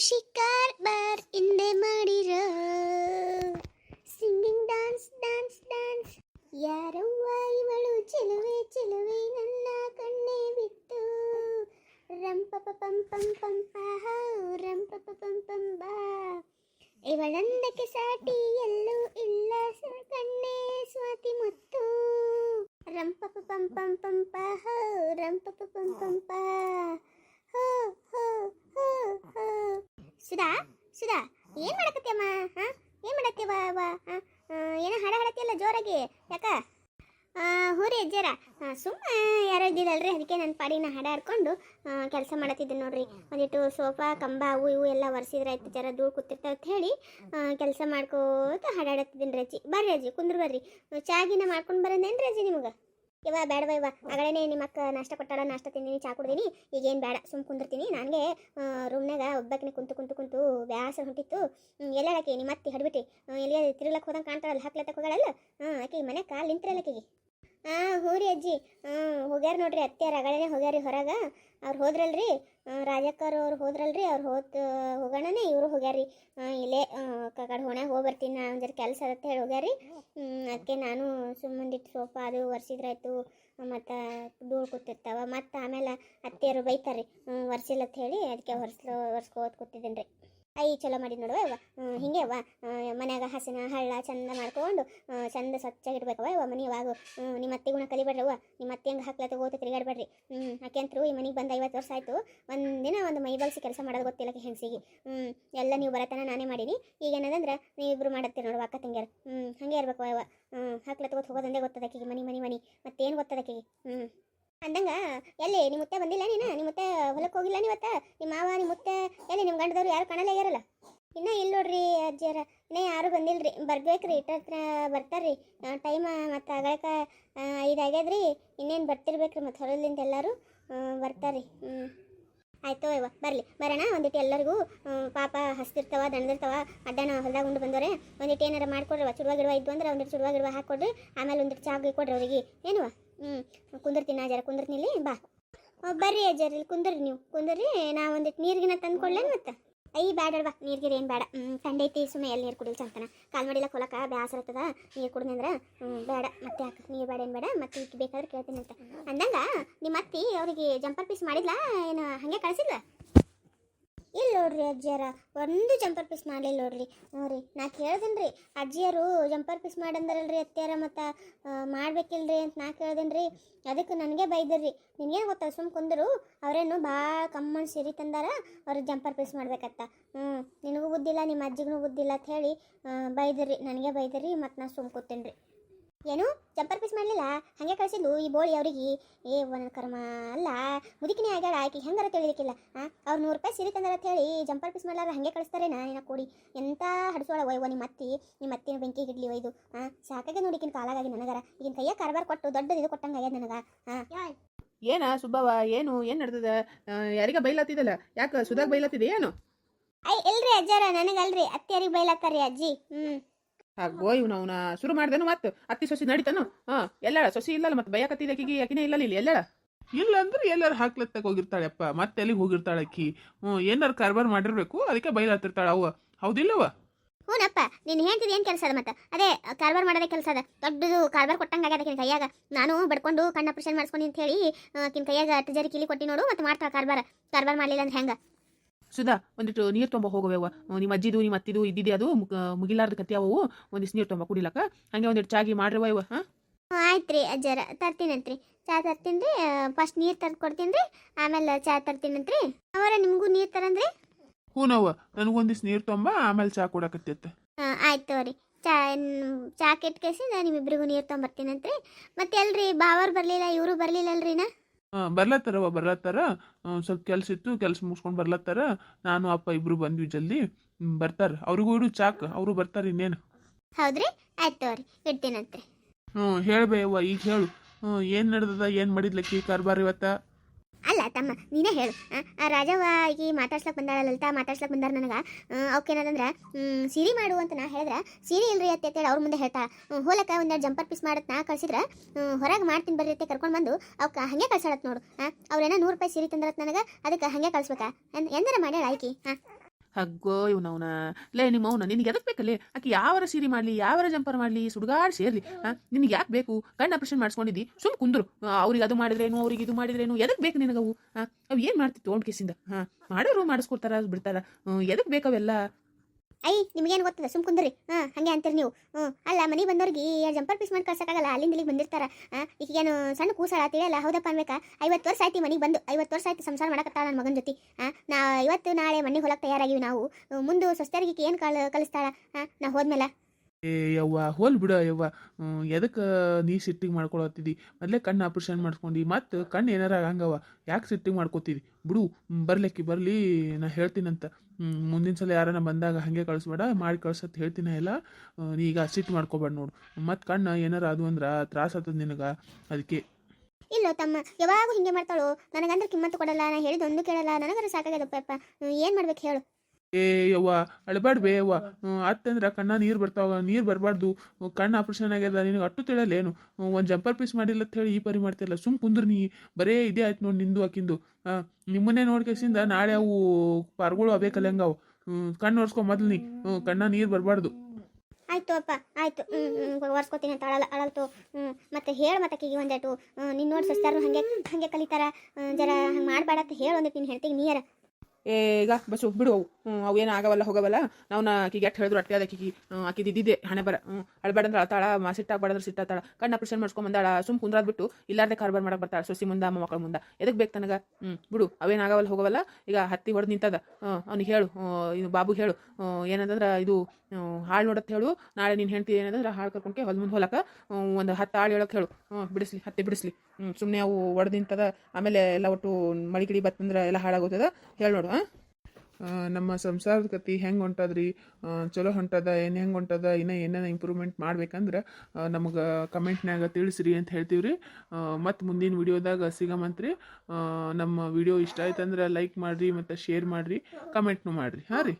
ಖುಷಿ ಕಾರ್ಬಾರ್ ಹಿಂದೆ ಮಾಡಿರ ಸಿಂಗಿಂಗ್ ಡಾನ್ಸ್ ಡಾನ್ಸ್ ಡಾನ್ಸ್ ಯಾರವ್ವ ಇವಳು ಚೆಲುವೆ ಚೆಲುವೆ ನನ್ನ ಕಣ್ಣೇ ಬಿತ್ತು ರಂಪ ಪಂ ಪಂ ಪಂ ಪಾಹ ರಂಪ ಪಂ ಪಂ ಬಾ ಇವಳಂದಕ್ಕೆ ಸಾಟಿ ಎಲ್ಲೂ ಇಲ್ಲ ಕಣ್ಣೆ ಸ್ವಾತಿ ರಂ ರಂಪ ಪಂ ಪಂ ಪಂ ಪಾಹ ರಂಪ ಪಂ ಪಂ ಪಾ ಹೋ ಸುಧಾ ಸುಧಾ, ಏನ್ ಮಾಡಕತ್ತೀಯಮ್ಮ ಹಾ? ಏನ್ ಮಾಡತ್ತೀವ ಏನೋ ಹಾಡ ಹಾಡತ್ತಿಯಲ್ಲ ಜೋರಾಗಿ? ಯಾಕ? ಹ್ಞೂ ರೀ ಅಜ್ಜಾರ. ಸುಮ್ಮ ಯಾರೋ ಇದ್ದಿದ್ದಲ್ರಿ, ಅದಕ್ಕೆ ನನ್ನ ಪಾಡಿನ ಹಾಡ ಹಾಡ್ಕೊಂಡು ಕೆಲಸ ಮಾಡತ್ತಿದ್ದೆ ನೋಡ್ರಿ. ಒಂದಿಟ್ಟು ಸೋಫಾ, ಕಂಬ, ಅವು ಇವು ಎಲ್ಲ ಒರೆಸಿದ್ರೆ ಆಯ್ತು ಜರ ಧೂಳು ಕೂತಿರ್ತಾವ ಅಂತ ಹೇಳಿ ಕೆಲಸ ಮಾಡ್ಕೋತ ಹಾಡಾಡತ್ತಿದ್ದೀನಿ ರಜಿ ಬರ್ರಿ ಅಜ್ಜಿ ಕುಂದ್ರ ಬರ್ರಿ ಚಾಗಿನ ಮಾಡ್ಕೊಂಡು ಬರೋದೇನು ರಜಿ ನಿಮ್ಗೆ? ಇವ ಬೇಡವ ಇವ. ಅಗಳೇನೆ ನಿಮ್ಮ ಅಕ್ಕ ನಾಷ್ಟ ಕೊಟ್ಟಾಳ, ನಾಷ್ಟ ತಿಂದಿನಿ, ಚಾ ಈಗ ಈಗೇನು ಬೇಡ ಸುಮ್ ಕುಂದಿರ್ತೀನಿ. ನನಗೆ ರೂಮ್ನಾಗ ಒಬ್ಬಾಕಿನ ಕುಂತು ಕುಂತು ಕುಂತು ವ್ಯಾಸ ಹೊಂಟಿತ್ತು. ಎಲ್ಲಾಕಿ ನಿಮ್ಮ ಅತ್ತಿ ಹಡ್ಬಿಟ್ಟಿ ಎಲ್ಲಿ ತಿರುಗ್ಲಕ್ ಹೋದಂಗೆ ಕಾಣ್ತಾಳಲ್ಲ ಹಾಕ್ಲತ್ತಕ್ಕೆ ಹೋಗಳಲ್ಲ? ಹಾಂ ಆಕಿ ಮನೆ ಕಾಲು ನಿಂತಿರಲ್ಲ ಆಕಿಗೆ. ಹಾಂ ಹ್ಞೂ ರೀ ಅಜ್ಜಿ ಹೋಗ್ಯಾರ ನೋಡ್ರಿ ಅತ್ತೆ ರಗಳೇ ಹೋಗ್ಯಾರ ರೀ ಹೊರಗೆ. ಅವ್ರು ಹೋದ್ರಲ್ರಿ ರಾಜಕ್ಕವ್ರು ಅವ್ರು ಹೋದ್ರಲ್ರಿ ಅವ್ರು ಹೋದ ಹೋಗೋಣನೇ ಇವರು ಹೋಗ್ಯಾರಿ ಆ, ಇಲ್ಲೇ ಕಡೆ ಹೊಣೆ ಹೋಗ್ಬರ್ತೀನಿ ನಾ ಜರ ಕೆಲಸ ಅದಕ್ಕೆ ಹೇಳಿ ಹೋಗ್ಯಾರಿ ಅದಕ್ಕೆ ನಾನು ಸುಮ್ಮಂದಿಟ್ಟು ಸೋಫಾ ಅದು ಒರೆಸಿದ್ರಾಯ್ತು. ಮತ್ತು ಧೂಳು ಕೂತಿರ್ತಾವ. ಮತ್ತು ಆಮೇಲೆ ಅತ್ತೆಯರು ಬೈತಾರೆ ರೀ. ಒರೆಸಿಲ್ಲ ಅಂತ ಹೇಳಿ ಅದಕ್ಕೆ ಒರೆಸ್ಲೋ ಒರೆಸ್ಕೋತ ಕೂತಿದ್ದೀನಿ ರೀ ಐ ಚಲೋ ಮಾಡಿ ನೋಡುವ ಅವ್ವ ಹಿಂಗೆ ಅವ್ವ ಮನ್ಯಾಗ ಹಸಿನ ಹಳ್ಳ ಚಂದ ಮಾಡ್ಕೊಂಡು ಚಂದ ಸ್ವಚ್ಛಾಗಿ ಇಡ್ಬೇಕವ ಅವ್ವ ಮನೆ ಯಾವಾಗ. ನಿಮ್ಮ ಅತ್ತೆ ಗುಣ ಕಲಿಬೇಡ್ರಿ ಅವ್ವ ನಿಮ್ಮ ಅತ್ತೆ ಹಂಗೆ ಹಾಕ್ಲತ್ತ ಹೋಗ್ತಾ ತಿರುಗಾಡ್ಬೇಡ್ರಿ. ಹ್ಞೂ ಈ ಮನೆಗೆ ಬಂದು ಐವತ್ತು ವರ್ಷ ಆಯಿತು. ಒಂದಿನ ಒಂದು ಮೈ ಬಳಸಿ ಕೆಲಸ ಮಾಡೋದು ಗೊತ್ತಿಲ್ಲ ಹೆಂಗಸಿಗೆ ಹ್ಞೂ ಎಲ್ಲ ನೀವು ಬರತನ ನಾನೇ ಮಾಡೀನಿ. ಈಗ ಏನದಂದ್ರೆ ಇಬ್ಬರು ಮಾಡತ್ತೀರಿ ನೋಡುವ ಅಕ್ಕ ತಂಗಿಯರು. ಹ್ಞೂ ಹಂಗೆ ಇರ್ಬೇಕು ಅವ್ವ ಹ್ಞೂ ಹಾಕ್ಲತ್ತ ಹೋಗೋದಂದೇ ಗೊತ್ತದ ಆಕಿಗೆ. ಮನೆ ಮನೆ ಮನಿ. ಮತ್ತೇನು ಗೊತ್ತದ ಆಕಿಗೆ. ಹ್ಞೂ ಅಂದಂಗ, ಎಲ್ಲಿ ನಿಮ್ಮ ಮುತ್ತೆ ಬಂದಿಲ್ಲ ನೀನು? ನಿಮ್ಮ ಮುತ್ತೆ ಹೊಲಕ್ಕೆ ಹೋಗಿಲ್ಲ ನೀವತ್ತ ನಿಮ್ಮ ಮಾವ ನಿಮ್ಮ ಮುತ್ತೆ, ಎಲ್ಲಿ ನಿಮ್ಮ ಗಂಡದವ್ರು ಯಾರು ಕಾಣಲ್ಲ ಆಗ್ಯಾರಲ್ಲ ಇನ್ನೂ ಇಲ್ಲ ನೋಡ್ರಿ ಅಜ್ಜಿಯರ, ಇನ್ನೂ ಯಾರು ಬಂದಿಲ್ಲರಿ ಬರ್ಬೇಕ್ರಿ ಇಟ್ಟ ಹತ್ರ ಬರ್ತಾರ್ರಿ. ಟೈಮ ಮತ್ತು ಆಗಳಕ ಐದು ಆಗ್ಯದ್ರಿ. ಇನ್ನೇನು ಬರ್ತಿರ್ಬೇಕ್ರಿ ಮತ್ತು ಹೊರಲಿಂದ ಎಲ್ಲರೂ ಬರ್ತಾರ್ರಿ. ಹ್ಞೂ ಆಯ್ತು ಇವ ಬರಲಿ. ಬರೋಣ ಒಂದಿಟ್ಟು ಎಲ್ಲರಿಗೂ ಪಾಪ ಹಸ್ತಿರ್ತಾವ, ದಣದಿರ್ತಾವ, ಅಡ್ಡನ ಹೊಲ್ದಾಗ ಉಂಡು ಬಂದವ್ರೆ. ಒಂದಿಟ್ಟು ಏನಾರ ಮಾಡಿಕೊಡ್ರವ ಚುಡುವ, ಗಿಡುವ ಇದ್ದು ಅಂದ್ರೆ ಒಂದಿಟ್ಟು ಚುಡುವ, ಗಿಡುವ ಹಾಕ್ಕೊಡ್ರಿ ಆಮೇಲೆ ಒಂದಿಟ್ಟು ಚಾಗಿ ಕೊಡ್ರಿ ಅವ್ರಿಗೆ. ಏನುವ ಹ್ಞೂ ಕುಂದಿರ್ತೀನಿ ನಾ ಜರ ಇಲ್ಲಿ, ಬಾ. ಬರ್ರಿ ಅಜ್ಜರ್ ಇಲ್ಲಿ ಕುಂದ್ರಿ ನೀವು. ಕುಂದ್ರಿ ನಾ ಒಂದಿಟ್ಟು ನೀರಿಗಿನ ತಂದು ಕೊಡ್ಲೇನು ಮತ್ತೆ? ಐ ಬೇಡ ನೀರ್ಗಿರಿ ಏನು ಬೇಡ ಸಂಡೆ ಐತಿ ಸುಮ್ಮನೆ ಎಲ್ಲಿ ನೀರು ಕುಡಿಲ್ ಚಂತನ ಕಾಲ್ ಮಾಡಿಲ್ಲ ಕೊಲಕ ಬೇಸರ ಆಗ್ತದ, ನೀರು ಕುಡಿದೆ ಹ್ಞೂ ಬೇಡ ಮತ್ತೆ ಯಾಕೆ, ನೀರು ಬೇಡ ಏನು ಬೇಡ ಮತ್ತೆ ಈಗ ಬೇಕಾದ್ರೆ ಕೇಳ್ತೀನಿ ಅಂತ. ಅಂದಂಗ ನಿಮ್ಮ ಅತ್ತಿ ಅವರಿಗೆ ಜಂಪರ್ ಪೀಸ್ ಮಾಡಿದ್ಲಾ, ಏನು, ಹಾಗೆ ಕಳಿಸಿಲ್ಲ ಇಲ್ಲ ನೋಡ್ರಿ ಅಜ್ಜಿಯರ ಒಂದು ಜಂಪರ್ ಪೀಸ್ ಮಾಡಲಿಲ್ಲ ನೋಡ್ರಿ. ನೋಡ್ರಿ, ನಾ ಕೇಳ್ದೇನ್ರಿ ರೀ ಅಜ್ಜಿಯರು ಜಂಪರ್ ಪೀಸ್ ಮಾಡಂದ್ರಲ್ರಿ ಅತ್ಯಾರ ಮತ್ತು ಮಾಡ್ಬೇಕಿಲ್ರಿ ಅಂತ ನಾ ಕೇಳ್ದೇನ್ರಿ. ಅದಕ್ಕೆ ನನಗೆ ಬೈದ್ರಿ ನಿನಗೇನು ಗೊತ್ತಲ್ಲ ಸುಮ್ ಕುಂದರು, ಅವರೇನು ಭಾಳ ಕಮ್ಮನ್ ಸೀರೆ ತಂದಾರ ಅವ್ರಿಗೆ ಜಂಪರ್ ಪೀಸ್ ಮಾಡ್ಬೇಕತ್ತ. ಹ್ಞೂ ನಿನಗೂ ಬುದ್ಧಿಲ್ಲ, ನಿಮ್ಮ ಅಜ್ಜಿಗೂ ಬುದ್ಧಿಲ್ಲ ಅಂತ ಹೇಳಿ ಬೈದ್ರಿ ನನಗೆ ಬೈದ್ರಿ ಮತ್ತು ನಾ ಸುಮ್ ಕೂತೇನ್ರಿ. ಏನು? ಜಂಪರ್ ಪೀಸ್ ಮಾಡಲಿಲ್ಲ? ಹಾಗೆ ಕಳಿಸಿದ್ಲು ಈ ಬೋಳಿ ಅವ್ರಿಗೆ. ಏ ಒನ ಕರ್ಮ ಅಲ್ಲ ಮುದುಕಿನೇ ಆಗ್ಯಾಳ ಆಕೆ ಹೆಂಗಾರ ತಿಳಿಲಿಕ್ಕಿಲ್ಲ. ಆ ಅವ್ರು ನೂರು ರೂಪಾಯಿ ಸೀರೆ ತಂದಾರ ಅಂತ ಹೇಳಿ ಜಂಪರ್ ಪೀಸ್ ಮಾಡ್ಲಾರ ಹಂಗೆ ಕಳಿಸ್ತಾರೆ ನಾನು ಕೊಡಿ. ಎಂತ ಹಡ್ಸೋಳ ಒಯ್ವ ನಿಮ್ಮ ಅತ್ತಿ? ನಿಮ್ಮ ಅತ್ತಿನ ಬೆಂಕಿ ಗಿಡ್ಲಿ ಒಯ್ದು. ಆ ಸಾಕಾಗೆ ನೋಡಿಕಿನ ಕಾಲಾಗಾಗಿ ನನಗರ. ಈಗಿನ ಕೈಯ ಕಾರ್ಬಾರ್ ಕೊಟ್ಟು ದೊಡ್ಡದು ಇದು ಕೊಟ್ಟಂಗೆ ಆಗ್ಯದ ನನಗ. ಆ. ಏನ ಸುಬ್ಬವ ಏನು ಏನು ನಡ್ದದ? ಯಾರಿಗ ಬೈಲತ್ತಿದಲ್ಲ ಯಾಕೆ ಸುಧಾಕ್ ಬೈಲತ್ತಿದೆ ಏನು? ಅಯ್ಯ ಇಲ್ರಿ ಅಜ್ಜಾರ ನನಗಲ್ರಿ. ಅತ್ತಿಯರಿಗೆ ಬೈಲಾತಾರ್ರಿ ಅಜ್ಜಿ. ಹ್ಞೂ ಹಾಗೋ ಇವ್ನು ಅವನ ಶುರು ಮಾಡ್ದೇನು ಮತ್ತೆ ಅತ್ತಿ ಸೊಸಿ ನಡೀತಾನು? ಹಾ ಎಲ್ಲಾಳ? ಸೊಸಿ ಇಲ್ಲಲ್ಲ ಮತ್ತೆ? ಬೈಯಾಕತ್ತಿದ ಆಕಿಗೆ ಆಕಿನೇ ಇಲ್ಲಲ್ಲ ಇಲ್ಲಿ? ಎಲ್ಲಾಳ? ಇಲ್ಲ ಅಂದ್ರೆ ಎಲ್ಲಾರು ಹಾಕ್ಲತ್ತಕ್ ಹೋಗಿರ್ತಾಳಪ್ಪ ಮತ್ತೆ ಎಲ್ಲಿಗೆ ಹೋಗಿರ್ತಾಳೆ ಅಕ್ಕಿ? ಹ್ಞೂ ಏನಾರು ಕಾರ್ಬಾರ್ ಮಾಡಿರ್ಬೇಕು. ಅದಕ್ಕೆ ಬೈಲಾತಿರ್ತಾಳ ಅವ ಹೌದಿಲ್ಲವ ಹ್ಞೂನಪ್ಪ ನೀನು ಹೇಳ್ತಿದ್ದು ಏನು ಕೆಲಸ ಅದ ಮತ್ತೆ? ಅದೇ ಕಾರ್ಬಾರ್ ಮಾಡೋದೇ ಕೆಲಸ ಅದ. ದೊಡ್ಡದು ಕಾರ್ಬಾರ್ ಕೊಟ್ಟಂಗೆ ಆಗ್ಯದ ಆಕಿನ ಕೈಯಾಗ. ನಾನು ಬಡ್ಕೊಂಡು ಕಣ್ಣ ಆಪರೇಷನ್ ಮಾಡಿಸ್ಕೊಂಡು ಅಂತ ಹೇಳಿ ಆಕಿನ ಕೈಯಾಗ ಟಜರಿ ಕಿಲಿ ಕೊಟ್ಟು ನೋಡು ಮತ್ತೆ ಮಾಡ್ತಾಳೆ ಕಾರ್ಬಾರ ಕಾರ್ಬಾರ್ ಮಾಡಲಿಲ್ಲ ಅಂದ್ರೆ ಹೆಂಗೆ? ಸುಧಾ ಒಂದಿಟ್ಟು ನೀರು ತೊಂಬ ಹೋಗುವೆವ. ನಿಮ್ಮ ಅಜ್ಜಿದು ನಿಮ್ಮ ಅತ್ತಿದು ಇದ್ದಿದೆ ಅದು ಮುಗಿಲಾರದ ಕತ್ತಿ ಅವು ಒಂದಿಷ್ಟು ನೀರು ತೊಂಬ ಕುಡಿಲಕ್ಕ. ಹಂಗೆ ಒಂದಿಟ್ಟು ಚಾಗಿ ಮಾಡ್ರವ ಇವ ಹಾಂ? ಆಯ್ತು ರೀ ಅಜ್ಜಾರ ತರ್ತೀನಂತ್ರಿ ಚಾ ತರ್ತೀನಿ ರೀ ಫಸ್ಟ್ ನೀರು ತರ್ದು ಕೊಡ್ತೀನಿ ರೀ ಆಮೇಲೆ ಚಾ ತರ್ತೀನಂತ್ರಿ ಅವರ ನಿಮಗೂ ನೀರು ತರಂದ್ರಿ? ನೋವು ನನಗೊಂದಿಷ್ಟು ನೀರು ತೊಂಬ ಆಮೇಲೆ ಚಾ ಕೊಡಕತ್ತೈತೆ. ಹಾಂ ಆಯ್ತು ತಗೋರಿ. ಚಾ ಚಾ ಕೆಟ್ಕೇಸಿ ನಾನು ನಿಮ್ಮಿಬ್ಬರಿಗೂ ನೀರು ತೊಗೊಂಬರ್ತೀನಂತ್ರಿ ಮತ್ತೆ ಅಲ್ರಿ ಬಾವರ್ ಬರಲಿಲ್ಲ ಇವರು ಬರಲಿಲ್ಲಲ್ರಿ ನಾ? ಹಾಂ ಬರ್ಲತ್ತಾರವ್ವ ಬರ್ಲತ್ತಾರ ಸ್ವಲ್ಪ ಕೆಲ್ಸ ಇತ್ತು ಕೆಲಸ ಮುಗಿಸ್ಕೊಂಡು ಬರ್ಲತ್ತಾರ ನಾನು ಅಪ್ಪ ಇಬ್ರು ಬಂದ್ವಿ ಜಲ್ದಿ. ಬರ್ತಾರ. ಅವ್ರಿಗೂ ಇಡು ಚಾಕ್. ಅವರು ಬರ್ತಾರ ಇನ್ನೇನು. ಹೌದ್ರಿ? ಆಯ್ತು ತಗೋರಿ. ಇಡ್ತೀನಂತೆ ಹ್ಞೂ ಹೇಳ್ಬೇಯವ್ವ ಈಗ ಹೇಳು. ಹ್ಞೂ ಏನು ನಡೆದದ ಏನು ಮಾಡಿದ್ಲಕ್ಕಿ ಕಾರ್ಬಾರ್ ಇವತ್ತ? ಅಲ್ಲ, ತಮ್ಮ, ನೀನೇ ಹೇಳು. ಈಗ ಮಾತಾಡ್ಸ್ಲಕ್ ಬಂದಾಳ ಲಲಿತಾ, ಮಾತಾಡ್ಸ್ಲಕ್ ಬಂದಾರ ನನಗೆ. ಅವಕ್ಕೇನದಂದ್ರೆ ಸೀರೆ ಮಾಡು ಅಂತ ನಾ ಹೇಳಿದ್ರೆ, ಸೀರೆ ಇಲ್ರಿ ಅತ್ತೆ ಅಂತೇಳಿ ಅವ್ರ ಮುಂದೆ ಹೇಳ್ತಾ ಹೋಲಕ್ಕ ಒಂದೆರಡು ಜಂಪರ್ ಪೀಸ್ ಮಾಡತ್ ನಾ ಕಳ್ಸಿದ್ರೆ ಹೊರಗೆ ಮಾಡ್ತೀನಿ ಬರ್ರಿ ಅತ್ತೆ ಕರ್ಕೊಂಡು ಬಂದು ಅವಕ್ಕ ಹಂಗೆ ಕಳ್ಸಾಳತ್ ನೋಡು. ಅವ್ರೇನೋ ನೂರು ರೂಪಾಯಿ ಸೀರೆ ತಂದ್ರತ್ ನನಗೆ, ಅದಕ್ಕೆ ಹಂಗೆ ಕಳ್ಸ್ಬೇಕಾ. ಎಂದರ ಮಾಡ್ಯಾಳ ಆಯ್ಕೆ? ಹಾಂ ಹಗ್ಗೋ ಇವ್ನವನ ಲೇ, ನಿಮ್ಮ ಅವನ, ನಿನಗೆ ಎದಕ್ಕೆ ಬೇಕಲ್ಲೇ? ಆಕೆ ಯಾವರ ಸೀರೆ ಮಾಡಲಿ ಯಾವರ ಜಂಪರ್ ಮಾಡಲಿ, ಸುಡುಗಾಡ್ ಸೇರ್ಲಿ. ನಿನಗೆ ಯಾಕೆ ಬೇಕು? ಕಣ್ಣು ಆಪ್ರೇಷನ್ ಮಾಡಿಸ್ಕೊಂಡಿದ್ದಿ. ಸುಮ್ ಕುಂದ್ರು. ಅವ್ರಿಗೆ ಅದು ಮಾಡಿದ್ರೇನು, ಅವ್ರಿಗೆ ಇದು ಮಾಡಿದ್ರೇನು ಎದಕ್ಕೆ ಬೇಕು ನಿನಗವು? ಅವು ಏನು ಮಾಡ್ತಿತ್ತು ಓಣ್ ಕೇಸಿಂದ? ಹಾಂ ಮಾಡೋರು ಮಾಡಿಸ್ಕೊಡ್ತಾರ, ಬಿಡ್ತಾರ. ಎದಕ್ಕೆ ಬೇಕವೆಲ್ಲ ಐ, ನಿಮಗೇನು ಗೊತ್ತದ? ಸುಮ್ ಕುಂದ್ರಿ. ಹಾಂ, ಹಂಗೆ ಅಂತೀರಿ ನೀವು. ಹ್ಞೂ ಅಲ್ಲ ಮನೆ ಬಂದವ್ರಿಗೆ ಜಂಪರ್ ಪೀಸ್ ಮಾಡಿ ಕಳ್ಸಕ್ಕಾಗಲ್ಲ ಅಲ್ಲಿಂದ ಇಲ್ಲಿಗೆ ಬಂದಿರ್ತಾರ. ಈಗೇನು ಸಣ್ಣ ಕೂಸಾಳ ತಿಳಿಯಲ್ಲ ಹೌದಪ್ಪ ಅನ್ಬೇಕಾ? ಐವತ್ತು ವರ್ಷ ಆಯ್ತು ಮನೆಗೆ ಬಂದು. ಐವತ್ತು ವರ್ಷ ಆಯ್ತು ಸಂಸಾರ ಮಾಡಕತ್ತಾಳ ನನ್ನ ಮಗನ ಜೊತೆ. ನಾ ಇವತ್ತು ನಾಳೆ ಮನೆಗೆ ಹೊಲಕ್ಕೆ ತಯಾರಾಗಿವಿ ನಾವು. ಮುಂದೆ ಸೊಸ್ತೆರಿಗೆ ಏನು ಕಲ್ ಕಲಿಸ್ತಾಳ? ಹಾಂ ನಾ ಹೋದ್ಮೇಲೆ. ಏ, ಯವ್ವ, ಹೋಲ್ ಬಿಡ ಯವ್ವ. ಎದಕ್ಕೆ ನೀ ಸಿಟ್ಟಿಗೆ ಮಾಡ್ಕೊಳತ್ತಿದ್ದಿ ಮೊದಲೇ ಕಣ್ಣು ಆಪ್ರೇಷನ್ ಮಾಡ್ಕೊಂಡು ಮತ್ತು ಕಣ್ಣು ಏನಾರ ಆಗಂಗವ ಯಾಕೆ ಸಿಟ್ಟಿಗೆ ಮಾಡ್ಕೋತಿದಿ? ಬಿಡು ಬರ್ಲಿಕ್ಕಿ, ಬರಲಿ, ನಾ ಹೇಳ್ತೀನಂತ. ಮುಂದಿನ ಸಲ ಯಾರನ್ನ ಬಂದಾಗ ಹಾಗೆ ಕಳಿಸ್ಬೇಡ, ಮಾಡಿ ಕಳ್ಸತ್ ಹೇಳ್ತೀನಿ ಎಲ್ಲ. ಈಗ ಸಿಟ್ಟು ಮಾಡ್ಕೋಬೇಡ ನೋಡು. ಮತ್ತು ಕಣ್ಣು ಏನಾರ ಅದು ಅಂದ್ರೆ ತ್ರಾಸ ಆತದ ನಿನಗೆ. ಅದಕ್ಕೆ ಇಲ್ಲ ತಮ್ಮ ಯಾವಾಗೂ ಹಿಂಗೆ ಮಾಡ್ತಾಳು? ನನಗಂದ್ರೆ ಕಿಮ್ಮತ್ತು ಕೊಡಲ್ಲ, ನಾ ಹೇಳಿದ ಒಂದು ಕೇಳಲ್ಲ ನನಗರ ಸಾಕಾಗ್ಯದಪ್ಪ ಏನು ಮಾಡ್ಬೇಕು ಹೇಳು. ಏ, ಯವ್ವ, ಅಳಬಾಡ್ಬೇ, ಯವ್ವ. ಅತ್ತಂದ್ರ ಕಣ್ಣ ನೀರು ಬರ್ತಾವ, ನೀರು ಬರಬಾರ್ದು. ಕಣ್ಣು ಆಪ್ರೇಷನ್ ಆಗ್ಯದ, ನಿನಗೆ ಅಟ್ಟು ತಿಳಲೇನು. ಒಂದು ಜಂಪರ್ ಪೀಸ್ ಮಾಡಿಲ್ಲ ಅಂತ ಹೇಳಿ ಈ ಪರಿ ಮಾಡ್ತಿಲ್ಲ ಸುಮ್ ಕುಂದ್ರ ನೀ. ಬರೇ ಇದೇ ಆಯ್ತು ನೋಡಿ ನಿಂದು ಆಕಿಂದು. ನಿಮ್ಮನ್ನೇ ನೋಡ್ಕೇಸಿಂದ ನಾಳೆ ಅವು ಪಾರ್ಗಳು ಅವೇಕಲ್ಲ ಹೆಂಗಾವು. ಕಣ್ಣು ಒರ್ಸ್ಕೊ ಮೊದ್ಲು ನೀ. ಕಣ್ಣ ನೀರು ಬರಬಾರ್ದು. ಆಯ್ತು ಅಪ್ಪ, ಆಯ್ತು. ಒರ್ಸ್ಕೊತೀನಿ ಅಂತ ಅಳಲ್ಲ ಅಳಲ್ತು ಮತ್ತೆ ಹೇಳು ಮತ್ತೆ ಆಕಿಗೆ ಒಂದೇಟು ನಿನ್ನ ನೋಡಿ ಸಸ್ತಾರು ಹಂಗೆ ಹಂಗೆ ಕಲಿತಾರ. ಜರ ಹಂಗೆ ಮಾಡಬೇಡ ಅಂತ ಹೇಳು ಒಂದಿಟ್ಟು ಹೇಳ್ತೀನಿ ನೀಯರ. ಏ, ಈಗ ಬಸ್ಸು ಬಿಡು ಅವು. ಅವು ಏನು ಆಗವಲ್ಲ, ಹೋಗವಲ್ಲ. ನಾವು ನಾ ಆಕಿಗೆ ಎಟ್ಟು ಹೇಳಿದ್ರು ಅಟ್ಟಿ ಅದಕ್ಕೆ ಆಕಿ ಇದ್ದಿದ್ದೆ, ಹಣೆ ಬರ. ಹ್ಞೂ ಅಳ್ಬೇಡಂದ್ರೆ ಅಳ್ತಾಳ, ಮಾ ಸಿಟ್ಟಾಳ ಸಿಟ್ಟಾತಾಳ ಕಣ್ಣು ಆಪ್ರೇಷನ್ ಮಾಡ್ಸ್ಕೊಂಡ್ ಬಂದಾಳ, ಸುಮ್ ಕುಂದ್ರಾದ್ ಬಿಟ್ಟು ಇಲ್ಲಾರ್ದೆ ಕಾರ್ಬಾರ್ ಮಾಡಕ್ಕೆ ಬರ್ತಾಳ, ಸೊಸಿ ಮುಂದೆ, ಅಮ್ಮ ಮಕ್ಕಳ ಮುಂದೆ. ಎದಕ್ಕೆ ಬೇಕು ತನಗ? ಹ್ಞೂ ಬಿಡು ಅವೇನು ಆಗವಲ್ಲ, ಹೋಗವಲ್ಲ. ಈಗ ಹತ್ತಿ ಹೊಡೆದು ನಿಂತದ. ಅವ್ನಿಗೆ ಹೇಳು ಇದು ಬಾಬು ಹೇಳು. ಏನಂತಂದ್ರೆ ಇದು ಹಾಳು ನೋಡತ್ತೆ ಹೇಳು. ನಾಳೆ ನೀನು ಹೆಂಡ್ತಿ ಏನಂದ್ರೆ ಹಾಳು ಕರ್ಕೊಂಡ್ಕೆ ಹೊಲ ಮುಂದೆ ಹೊಲಕ್ಕೆ ಒಂದು ಹತ್ತು ಹಾಳು ಹೇಳಕ್ಕೆ ಹೇಳು. ಹ್ಞೂ ಬಿಡಿಸ್ಲಿ, ಹತ್ತಿ ಬಿಡಿಸ್ಲಿ. ಹ್ಞೂ ಸುಮ್ಮನೆ ಅವು ನಿಂತದ. ಆಮೇಲೆ ಎಲ್ಲ ಒಟ್ಟು ಮಳಿಗಿಡಿ ಬತ್ತಂದ್ರೆ ಎಲ್ಲ ಹಾಳಾಗೋತದ ಹೇಳಿ ನೋಡು. ನಮ್ಮ ಸಂಸಾರದ ಗತಿ ಹೆಂಗೆ ಹೊಂಟದ್ರಿ? ಚಲೋ ಹೊಂಟದ, ಏನು ಹೆಂಗೆ ಹೊಂಟದ? ಇನ್ನೂ ಏನೇನು ಇಂಪ್ರೂವ್ಮೆಂಟ್ ಮಾಡ್ಬೇಕಂದ್ರೆ ನಮಗೆ ಕಮೆಂಟ್ನಾಗ ತಿಳಿಸ್ರಿ ಅಂತ ಹೇಳ್ತೀವಿ ರೀ ಮತ್ತು ಮುಂದಿನ ವಿಡಿಯೋದಾಗ ಸಿಗಮಂತ್ರಿ ನಮ್ಮ ವಿಡಿಯೋ ಇಷ್ಟ ಆಯ್ತಂದ್ರೆ ಲೈಕ್ ಮಾಡಿರಿ ಮತ್ತು ಶೇರ್ ಮಾಡಿರಿ ಕಮೆಂಟ್ನು ಮಾಡಿರಿ. ಹಾಂ ರೀ?